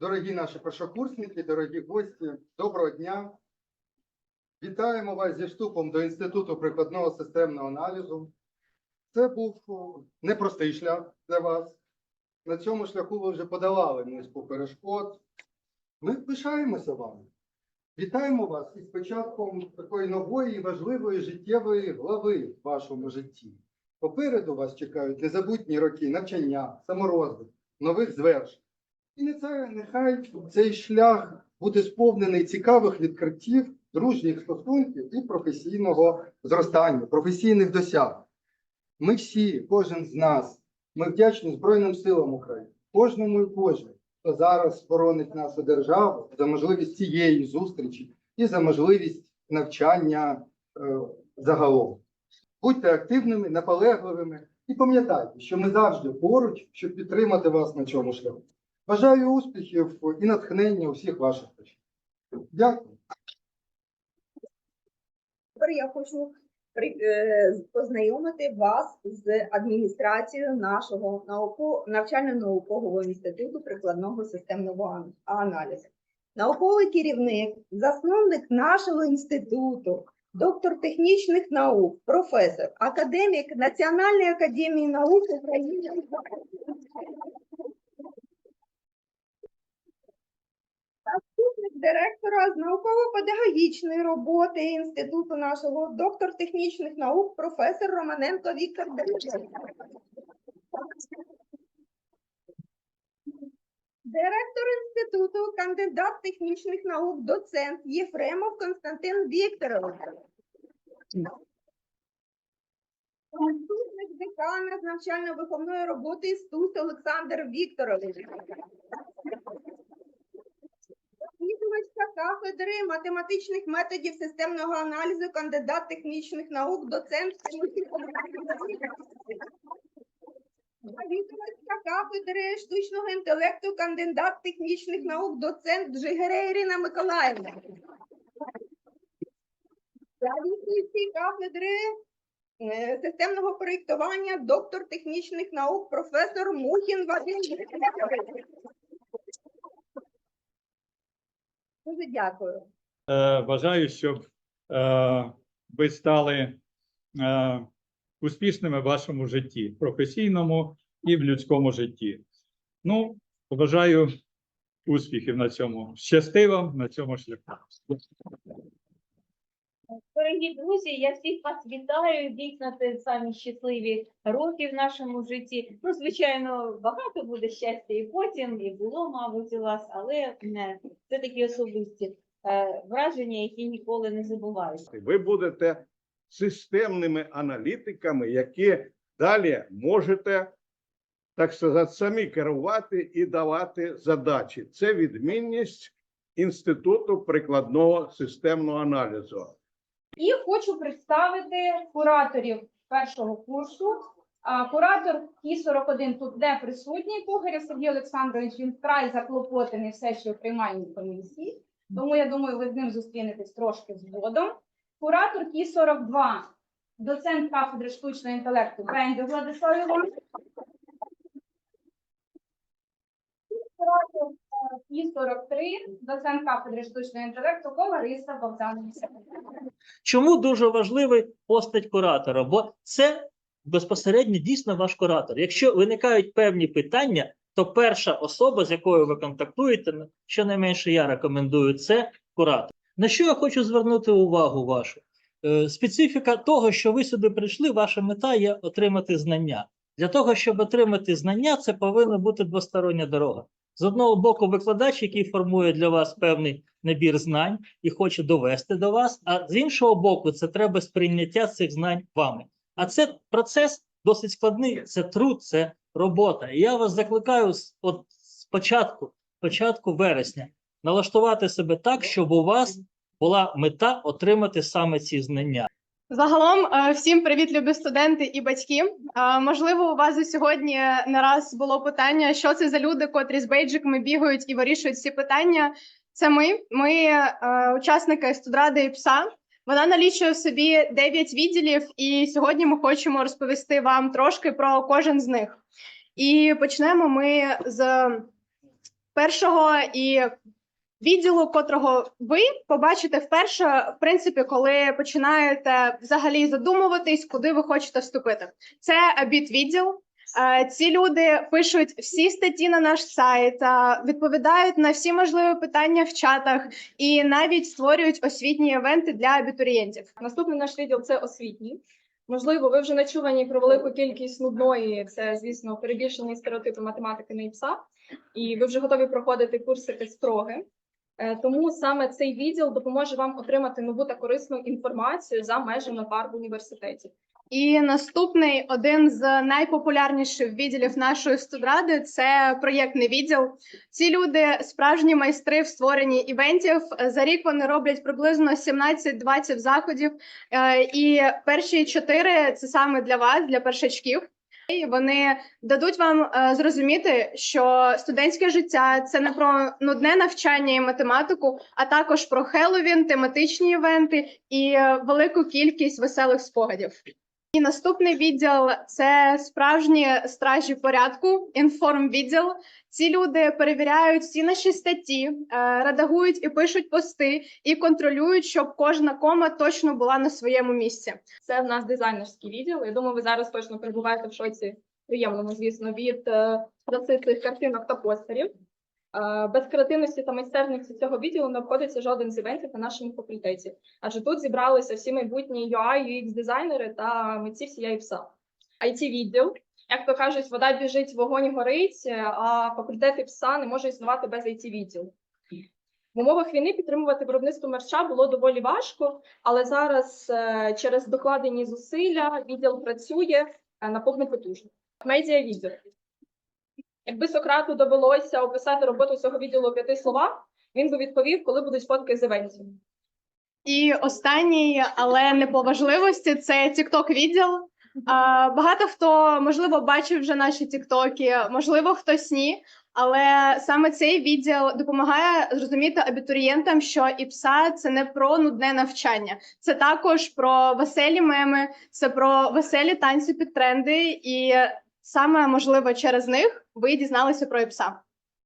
Дорогі наші першокурсники, дорогі гості, доброго дня. Вітаємо вас зі вступом до Інституту прикладного системного аналізу. Це був непростий шлях для вас. На цьому шляху ви вже подолали низку перешкод. Ми пишаємося вами. Вітаємо вас із початком такої нової і важливої життєвої глави в вашому житті. Попереду вас чекають незабутні роки навчання, саморозвитку, нових звершень. І не це, нехай цей шлях буде сповнений цікавих відкриттів, дружніх стосунків і професійного зростання, професійних досягнень. Ми всі, кожен з нас, ми вдячні Збройним силам України, кожному і кожній, хто зараз боронить нашу державу за можливість цієї зустрічі і за можливість навчання е, загалом. Будьте активними, наполегливими і пам'ятайте, що ми завжди поруч, щоб підтримати вас на цьому шляху. Бажаю успіхів і натхнення у всіх ваших речах. Дякую. Тепер я хочу е, познайомити вас з адміністрацією нашого науко- навчально-наукового інституту прикладного системного аналізу. Науковий керівник, засновник нашого інституту, доктор технічних наук, професор, академік Національної академії наук України. Заступник директора з науково-педагогічної роботи інституту нашого, доктор технічних наук, професор Романенко Віктор Данилович. Директор інституту, кандидат технічних наук, доцент Єфремов Константин Вікторович. Заступник декана з навчально-виховної роботи Істус Олександр Вікторович. Відвідувачка кафедри математичних методів системного аналізу, кандидат технічних наук, доцент. Відвідувачка кафедри штучного інтелекту, кандидат технічних наук, доцент Джигере Ірина Миколаївна. Завідуючий кафедри е, системного проєктування, доктор технічних наук, професор Мухін Вадим. Вікторович. Дуже дякую. Е, Бажаю, щоб е, ви стали е, успішними в вашому житті, професійному і в людському житті. Ну, бажаю успіхів на цьому. Щасти вам на цьому шляху. Дорогі друзі, я всіх вас вітаю. Дійсно, це самі щасливі роки в нашому житті. Ну, звичайно, багато буде щастя і потім, і було, мабуть, у вас, але не, це такі особисті е, враження, які ніколи не забуваються. Ви будете системними аналітиками, які далі можете, так сказати, самі керувати і давати задачі. Це відмінність Інституту прикладного системного аналізу. І хочу представити кураторів першого курсу. Куратор Кі-41 тут не присутній. Пугарів Сергій Олександрович він вкрай заклопотаний все ще в приймальній комісії. Тому я думаю, ви з ним зустрінетесь трошки згодом. Куратор Кі-42, доцент кафедри штучного інтелекту Бендю Владислав Іванович. Е, Кі-43, доцент кафедри штучного інтелекту Колариса Богдановна. Чому дуже важливий постать куратора? Бо це безпосередньо дійсно ваш куратор. Якщо виникають певні питання, то перша особа, з якою ви контактуєте, ну, щонайменше я рекомендую, це куратор. На що я хочу звернути увагу вашу? Е, Специфіка того, що ви сюди прийшли, ваша мета є отримати знання. Для того, щоб отримати знання, це повинна бути двостороння дорога. З одного боку, викладач, який формує для вас певний набір знань і хоче довести до вас, а з іншого боку, це треба сприйняття цих знань вами. А це процес досить складний, це труд, це робота. І я вас закликаю от спочатку, початку вересня, налаштувати себе так, щоб у вас була мета отримати саме ці знання. Загалом, е, всім привіт, любі студенти і батьки. Е, Можливо, у вас сьогодні не раз було питання, що це за люди, котрі з бейджиками бігають і вирішують ці питання. Це ми, ми е, учасники студради і ПСА. Вона налічує в собі 9 відділів, і сьогодні ми хочемо розповісти вам трошки про кожен з них. І почнемо ми з першого і відділу, котрого ви побачите вперше, в принципі, коли починаєте взагалі задумуватись, куди ви хочете вступити. Це абіт відділ. Е, Ці люди пишуть всі статті на наш сайт, е, відповідають на всі можливі питання в чатах і навіть створюють освітні івенти для абітурієнтів. Наступний наш відділ це освітній. Можливо, ви вже начувані про велику кількість нудної, це, звісно, перебільшені стереотипи математики на ІПСА, і ви вже готові проходити курси тестроги. Е, Тому саме цей відділ допоможе вам отримати нову та корисну інформацію за межами пар в університеті. І наступний один з найпопулярніших відділів нашої студради це проєктний відділ. Ці люди справжні майстри в створенні івентів. За рік вони роблять приблизно 17-20 заходів. Е, І перші чотири це саме для вас, для першачків. І вони дадуть вам е, зрозуміти, що студентське життя це не про нудне навчання і математику, а також про Хеллоуін, тематичні івенти і е, велику кількість веселих спогадів. І наступний відділ це справжні стражі порядку, інформвідділ. Ці люди перевіряють всі наші статті, е, редагують і пишуть пости, і контролюють, щоб кожна кома точно була на своєму місці. Це в нас дизайнерський відділ. Я думаю, ви зараз точно перебуваєте в шоці приємному, звісно, від е, цих картинок та постерів. Без креативності та майстерності цього відділу не обходиться жоден з івентів на нашому факультеті. Адже тут зібралися всі майбутні UI, UX дизайнери та митці всієї ПСА. it відділ, як то кажуть, вода біжить, вогонь горить, а факультет ПСА не може існувати без it відділу. В умовах війни підтримувати виробництво мерча було доволі важко, але зараз е, через докладені зусилля відділ працює е, на повну потужність. Медіа відділ. Якби Сократу довелося описати роботу цього відділу п'яти словах, він би відповів, коли будуть фотки з івентів. І останній, але не по важливості, це TikTok відділ. Багато хто можливо бачив вже наші тіктоки, можливо, хтось ні. Але саме цей відділ допомагає зрозуміти абітурієнтам, що ІПСА це не про нудне навчання, це також про веселі меми, це про веселі танці під тренди, і саме можливо через них ви дізналися про ІПСА.